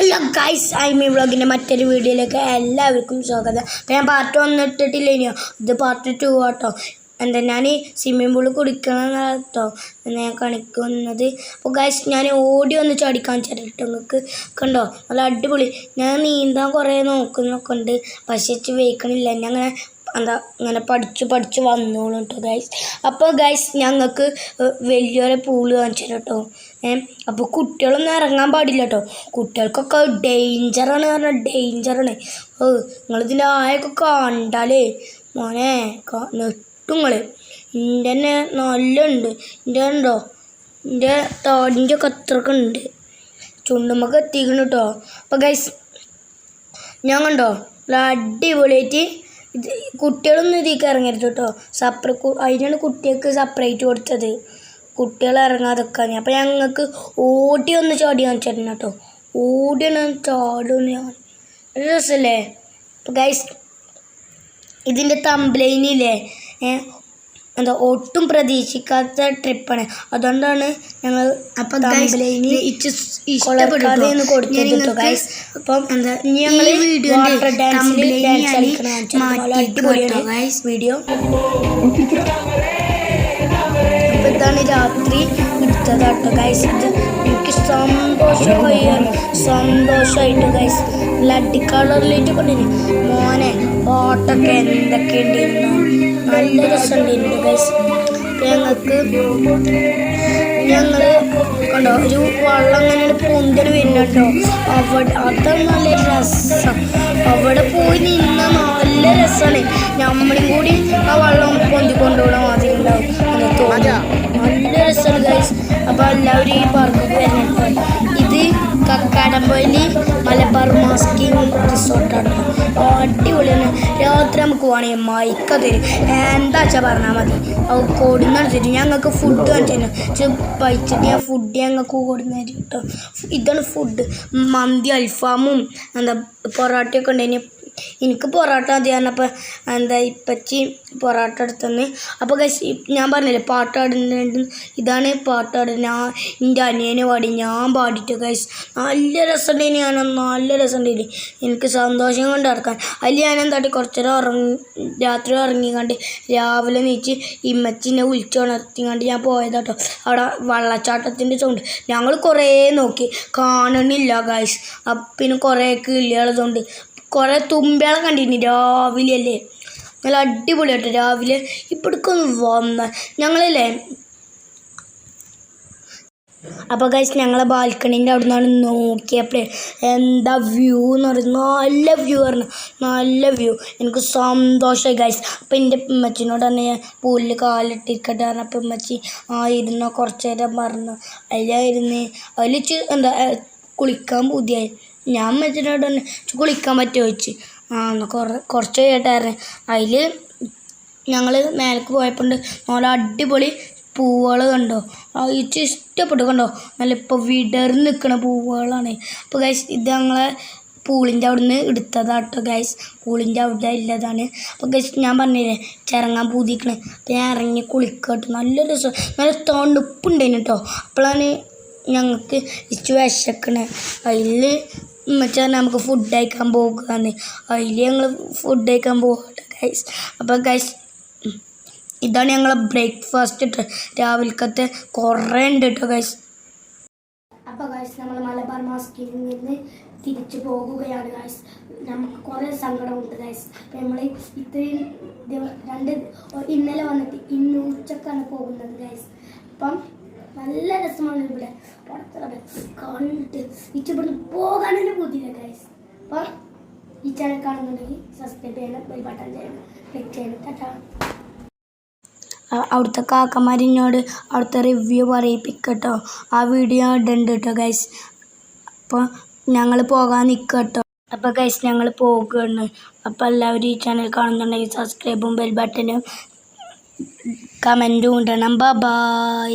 Hello guys I me വ്ളോഗിന്റെ മറ്റൊരു വീഡിയോയിലേക്ക് എല്ലാവർക്കും സ്വാഗതം. അപ്പം ഞാൻ പാർട്ട് വൺ ഇട്ടിട്ടില്ല ഇനിയോ? ഇത് പാർട്ട് ടു ആട്ടോ. എന്താ ഞാൻ സ്വിമ്മിംഗ് പൂൾ കുടിക്കണം കേട്ടോ ഞാൻ കണിക്കുന്നത് അപ്പോൾ ഗൈസ് ഞാൻ ഓടി ഒന്ന് ചടിക്കാൻ ചേട്ടോ നിങ്ങൾക്ക്. കണ്ടോ? നല്ല അടിപൊളി. ഞാൻ നീന്താൻ കുറേ നോക്കുന്നൊക്കെ ഉണ്ട്. പക്ഷേ ഇച്ച് വേക്കണില്ല ഞാൻ അങ്ങനെ എന്താ ഇങ്ങനെ പഠിച്ച് പഠിച്ച് വന്നോളും കേട്ടോ ഗൈസ് അപ്പോൾ ഗൈസ് ഞങ്ങൾക്ക് വലിയൊരു പൂൾ കാണിച്ചു കേട്ടോ ഏ അപ്പോൾ കുട്ടികളൊന്നും ഇറങ്ങാൻ പാടില്ല കേട്ടോ കുട്ടികൾക്കൊക്കെ ഡേഞ്ചറാണ് പറഞ്ഞാൽ ഡേഞ്ചറാണ് ഓ നിങ്ങളിതിന്റെ ആയൊക്കെ കണ്ടാലേ മോനെ നെട്ടും നിങ്ങൾ എന്റെ തന്നെ നല്ല ഉണ്ട് എന്റെ ഉണ്ടോ? എന്റെ താടിന്റെ ഒക്കെ അത്രയൊക്കെ ഉണ്ട്. ചുണ്ടുമ്മക്ക് എത്തിക്കണം കേട്ടോ അപ്പോൾ ഗൈസ് ഞാൻ കണ്ടോ? അടിപൊളിയായിട്ട് കുട്ടികളൊന്നും ഇതിലേക്ക് ഇറങ്ങരുത് കേട്ടോ. സപ്ര അതിനാണ് കുട്ടികൾക്ക് സെപ്പറേറ്റ് കൊടുത്തത്. കുട്ടികൾ ഇറങ്ങാതൊക്കെ അപ്പോൾ ഞങ്ങൾക്ക് ഓടി ഒന്ന് ചാടി കാണിച്ചിരുന്നു കേട്ടോ. ഓടിയാണ് ഒന്ന് ചാടും നല്ല രസമല്ലേ അപ്പോൾ ഗൈസ് ഇതിന്റെ തമ്പ്ലൈനില്ലേ എന്താ ഒട്ടും പ്രതീക്ഷിക്കാത്ത ട്രിപ്പാണ്. അതുകൊണ്ടാണ് ഞങ്ങൾ അപ്പൊ ഗൈസ് ഞങ്ങൾ വാട്ടർ ഡാൻസിൽ ഡാൻസ് കളിക്കണം അടിപൊളിയാണ്. വീഡിയോ. ഇതാണ് രാത്രി എടുത്തതാട്ടോ ഗൈസ് ഇത് എനിക്ക് സന്തോഷമായി. സന്തോഷമായിട്ട് ഗൈസ് നല്ല അടിക്കളറിലേക്ക് കൊണ്ടിരുന്നു മോനെ ഓട്ടൊക്കെ എന്തൊക്കെ ഉണ്ടായിരുന്നു നല്ല രസമുണ്ടായിരുന്നു ഗൈസ് ഞങ്ങൾക്ക് ഞങ്ങൾ കണ്ടോ ഒരു വള്ളം അങ്ങനെ പൊന്തിന് വരുന്നുണ്ടോ അവിടെ അതാണ് നല്ല രസം. അവിടെ പോയി നിന്ന നല്ല രസമാണ്. നമ്മളും കൂടി ആ വള്ളം പൊന്തി കൊണ്ടുപോകണം അതിലുണ്ടാവും നല്ല രസമാണ് ഗൈസ് അപ്പോൾ എല്ലാവരും ഈ പാർക്കിൽ അടിപൊളിയാണ്. രാത്രി നമുക്ക് വേണമെങ്കിൽ മയക്ക തരും. എന്താ വെച്ചാൽ പറഞ്ഞാൽ മതി? അത് കൊടുന്നാണ് തരും. ഞങ്ങൾക്ക് ഫുഡ് കാണിച്ചു പൈച്ചിട്ട് ഞാൻ ഫുഡ് ഞങ്ങൾക്ക് കൊടുന്നു കേട്ടോ ഇതാണ് ഫുഡ് മന്തി അൽഫാമും എന്താ പൊറോട്ടയൊക്കെ ഉണ്ടായിന് എനിക്ക് പൊറോട്ട മതി പറഞ്ഞപ്പോൾ എന്താ ഇപ്പച്ചി പൊറോട്ട എടുത്തെന്ന് അപ്പോൾ ഗസ് ഞാൻ പറഞ്ഞില്ലേ പാട്ട് പാടുന്നുണ്ട് ഇതാണ് പാട്ട് പാടുന്നത്. ഞാൻ എന്റെ അനിയനെ പാടി ഞാൻ പാടിയിട്ട് ഗൈസ് നല്ല രസമുണ്ടായിന് ഞാൻ നല്ല രസമുണ്ടായിന് എനിക്ക് സന്തോഷം കൊണ്ട് നടക്കാൻ. അതിൽ ഞാൻ എന്താട്ടി കുറച്ചേരം ഉറങ്ങി രാത്രി ഇറങ്ങിക്കാണ്ട് രാവിലെ നീച്ച് ഇമ്മച്ചിനെ വിളിച്ചുണർത്തിക്കാണ്ട് ഞാൻ പോയതാട്ടോ. അവിടെ വെള്ളച്ചാട്ടത്തിന്റെ സൗണ്ട് ഞങ്ങൾ കുറേ നോക്കി. കാണണില്ല ഗൈസ് പിന്നെ കുറേ കിളികളതുകൊണ്ട് കുറേ തുമ്പികളെ കണ്ടിരുന്നു രാവിലെ അല്ലേ നല്ല അടിപൊളിയായിട്ട് രാവിലെ. ഇപ്പോഴേക്കൊന്ന് വന്ന. ഞങ്ങളല്ലേ? അപ്പോൾ കഴിച്ച് ഞങ്ങളെ ബാൽക്കണീന്റെ അവിടെ നിന്നാണ് നോക്കിയപ്പോഴേ എന്താ വ്യൂ എന്ന് പറയുന്നത്? നല്ല വ്യൂ പറഞ്ഞു നല്ല വ്യൂ എനിക്ക് സന്തോഷമായി കഴിച്ച് അപ്പോൾ എന്റെ ഉമ്മച്ചിനോട് തന്നെ ഞാൻ പൂലിൽ കാലിട്ടിരിക്കട്ടെ പറഞ്ഞപ്പോൾ ഉമ്മച്ചി ആ ഇരുന്നോ. കുറച്ച് നേരം പറഞ്ഞു. അല്ലായിരുന്നേ അതിൽ എന്താ കുളിക്കാൻ പുതിയായി. ഞാൻ വെച്ചിട്ട് കുളിക്കാൻ പറ്റുമോ വെച്ച് ആ എന്നാൽ കുറേ കുറച്ച് കേട്ടായിരുന്നു. അതിൽ ഞങ്ങൾ മേലേക്ക് പോയപ്പോൾ നല്ല അടിപൊളി പൂവുകൾ കണ്ടോ? ഇച്ച് ഇഷ്ടപ്പെട്ടു കണ്ടോ? നല്ല ഇപ്പോൾ വിടർന്ന് നിൽക്കുന്ന പൂവുകളാണ്. അപ്പോൾ ഗൈസ് ഇത് ഞങ്ങളെ പൂളിന്റെ അവിടുന്ന് എടുത്തതാട്ടോ ഗൈസ് പൂളിന്റെ അവിടെ ഇല്ലതാണ്. അപ്പോൾ ഗൈസ് ഞാൻ പറഞ്ഞില്ലേ ചിറങ്ങാൻ പൂതിക്കണ്. അപ്പോൾ ഞാൻ ഇറങ്ങി കുളിക്കട്ടോ നല്ല രസം. നല്ല തണുപ്പുണ്ടായിരുന്നു കേട്ടോ അപ്പോഴാണ് ഞങ്ങൾക്ക് ഇച്ച് വിശക്കണേ. അതിൽ മച്ചാ നമുക്ക് ഫുഡ് കഴിക്കാൻ പോകുകയാണ് അതിൽ ഞങ്ങൾ ഫുഡ് കഴിക്കാൻ പോകട്ടെ ഗൈസ് അപ്പോൾ ഗൈസ് ഇതാണ് ഞങ്ങളെ ബ്രേക്ക്ഫാസ്റ്റ് ഇട്ട് രാവിലത്തെ കുറേ ഉണ്ട് കേട്ടോ ഗൈസ് അപ്പോൾ ഗൈസ് നമ്മൾ മലബാർ മാസ്കിൽ നിന്ന് തിരിച്ചു പോകുകയാണ് ഗൈസ് നമുക്ക് കുറേ സങ്കടമുണ്ട് ഗൈസ് അപ്പം നമ്മൾ ഇത്രയും രണ്ട് ഇന്നലെ വന്നിട്ട് ഇന്ന് ഉച്ചക്കാണ് പോകുന്നത് ഗൈസ് അപ്പം നല്ല രസമാണ് ഇവിടെ. കണ്ടിട്ട് ബുദ്ധിയില്ല ഗൈസ് അപ്പം ഈ ചാനൽ കാണുന്നുണ്ടെങ്കിൽ സബ്സ്ക്രൈബ് ചെയ്യണം ബെൽ ബട്ടൺ ചെയ്യണം ക്ലിക്ക് ചെയ്യണം ടാറ്റാ അവിടുത്തെ കാക്കമാരിനോട് അവിടുത്തെ റിവ്യൂ പറയിപ്പിക്കട്ടോ. ആ വീഡിയോ ഇടണ്ട് കേട്ടോ ഗൈസ് അപ്പോൾ ഞങ്ങൾ പോകാൻ നിൽക്കട്ടോ അപ്പോൾ ഗൈസ് ഞങ്ങൾ പോകുകയാണ് അപ്പോൾ എല്ലാവരും ഈ ചാനൽ കാണുന്നുണ്ടെങ്കിൽ സബ്സ്ക്രൈബും ബെൽ ബട്ടനും കമന്റും ഇടണം. ബൈ